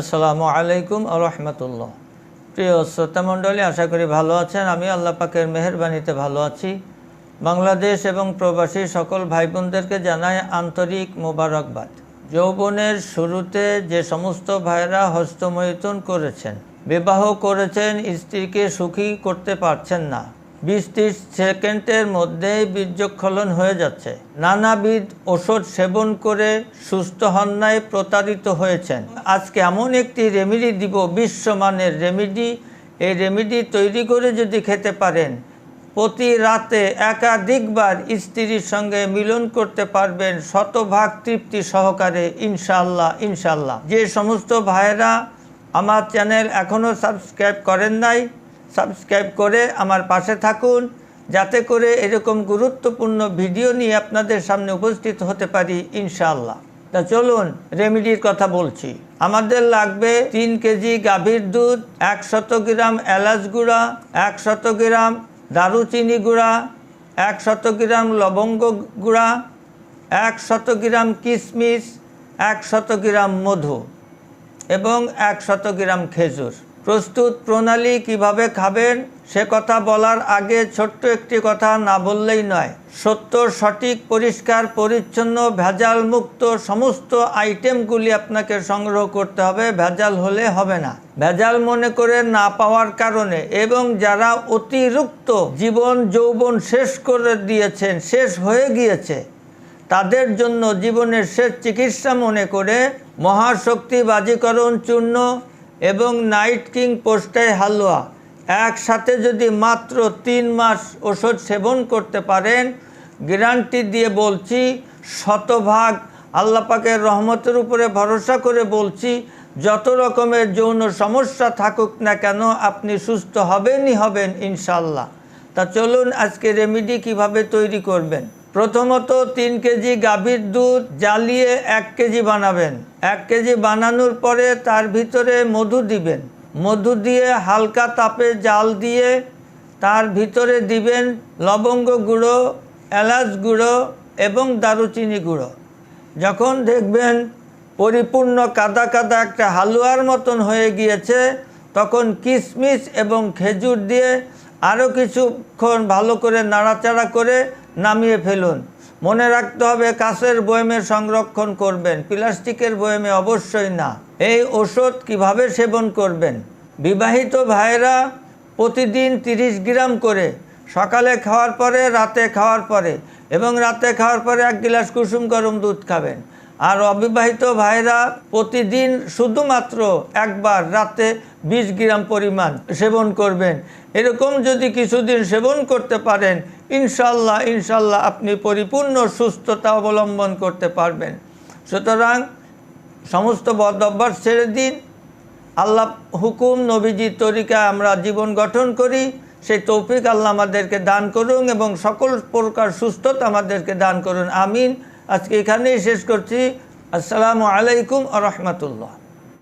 আসসালামু আলাইকুম রহমতুল্লাহ। প্রিয় শ্রোতামণ্ডলী আশা করি ভালো আছেন। আমি আল্লাহ পাকের মেহরবানিতে ভালো আছি। বাংলাদেশ এবং প্রবাসী সকল ভাই বোনদেরকে জানাই আন্তরিক মোবারকবাদ। যৌবনের শুরুতে যে সমস্ত ভাইরা হস্তমৈথুন করেছেন, বিবাহ করেছেন, স্ত্রীকে সুখী করতে পারছেন না বিশ ত্রিশ সেকেন্ডের মধ্যেই বীর্যক্ষলন হয়ে যাচ্ছে। নানাবিধ ওষুধ সেবন করে সুস্থ হন্যায় প্রতারিত হয়েছেন। আজকে এমন একটি রেমেডি দিব, বিশ্বমানের রেমেডি। এই রেমেডি তৈরি করে যদি খেতে পারেন, প্রতি রাতে একাধিকবার স্ত্রীর সঙ্গে মিলন করতে পারবেন শতভাগ তৃপ্তি সহকারে ইনশাল্লাহ ইনশাল্লাহ যে সমস্ত ভাইয়েরা আমার চ্যানেল এখনও সাবস্ক্রাইব করেন নাই সাবস্ক্রাইব করে আমার পাশে থাকুন, যাতে করে এরকম গুরুত্বপূর্ণ ভিডিও নিয়ে আপনাদের সামনে উপস্থিত হতে পারি, ইনশাআল্লাহ। তা চলুন, রেমিডির কথা বলছি। আমাদের লাগবে তিন কেজি গাভীর দুধ এক শত গ্রাম এলাচ গুঁড়া এক শত গ্রাম দারুচিনি গুঁড়া এক শত গ্রাম লবঙ্গ গুঁড়া এক শত গ্রাম কিশমিশ এক শত গ্রাম মধু এবং এক শত গ্রাম খেজুর। প্রস্তুত প্রণালী কীভাবে খাবেন, সে কথা বলার আগে ছোট্ট একটি কথা না বললেই নয়। সত্য, সঠিক, পরিষ্কার, পরিচ্ছন্ন, ভেজাল মুক্ত সমস্ত আইটেমগুলি আপনাকে সংগ্রহ করতে হবে। ভেজাল হলে হবে না। ভেজাল মনে করে না পাওয়ার কারণে এবং যারা অতিরিক্ত জীবন যৌবন শেষ করে দিয়েছেন, শেষ হয়ে গিয়েছে, তাদের জন্য জীবনের শেষ চিকিৎসা মনে করে মহাশক্তি বাজিকরণ চূর্ণ এবং নাইট কিং পোস্টাই হালুয়া। একসাথে যদি মাত্র তিন মাস ওষুধ সেবন করতে পারেন, গ্যারান্টি দিয়ে বলছি, শতভাগ আল্লাপাকের রহমতের উপরে ভরসা করে বলছি, যত রকমের যৌন সমস্যা থাকুক না কেন, আপনি সুস্থ হবেনই হবেন ইনশাল্লাহ তা চলুন আজকে রেমিডি কীভাবে তৈরি করবেন। প্রথমত তিন কেজি গাভীর দুধ জ্বালিয়ে এক কেজি বানাবেন। এক কেজি বানানোর পরে তার ভিতরে মধু দিবেন। মধু দিয়ে হালকা তাপে জাল দিয়ে তার ভিতরে দিবেন লবঙ্গ গুঁড়ো, এলাচ গুঁড়ো এবং দারুচিনি গুঁড়ো। যখন দেখবেন পরিপূর্ণ কাদা কাদা একটা হালুয়ার মতন হয়ে গিয়েছে, তখন কিশমিশ এবং খেজুর দিয়ে আরও কিছুক্ষণ ভালো করে নাড়াচাড়া করে নামিয়ে ফেলুন। মনে রাখতে হবে কাঁচের বয়মে সংরক্ষণ করবেন, প্লাস্টিকের বয়মে অবশ্যই না। এই ওষুধ কীভাবে সেবন করবেন? বিবাহিত ভাইয়েরা প্রতিদিন তিরিশ গ্রাম করে, সকালে খাওয়ার পরে, রাতে খাওয়ার পরে এবং রাতে খাওয়ার পরে এক গিলাস কুসুম গরম দুধ খাবেন। আর অবিবাহিত ভাইরা প্রতিদিন শুধুমাত্র একবার রাতে বিশ গ্রাম পরিমাণ সেবন করবেন। এরকম যদি কিছুদিন সেবন করতে পারেন, ইনশাল্লাহ ইনশাল্লাহ আপনি পরিপূর্ণ সুস্থতা অবলম্বন করতে পারবেন। সুতরাং সমস্ত বদ অভ্যাস ছেড়ে দিন। আল্লাহ হুকুম নবীজির তরিকা আমরা জীবন গঠন করি। সেই তৌফিক আল্লাহ আমাদেরকে দান করুন এবং সকল প্রকার সুস্থতা আমাদেরকে দান করুন। আমিন। আজকে এখানেই শেষ করছি। আসসালামু আলাইকুম আ রহমতুল্লাহ।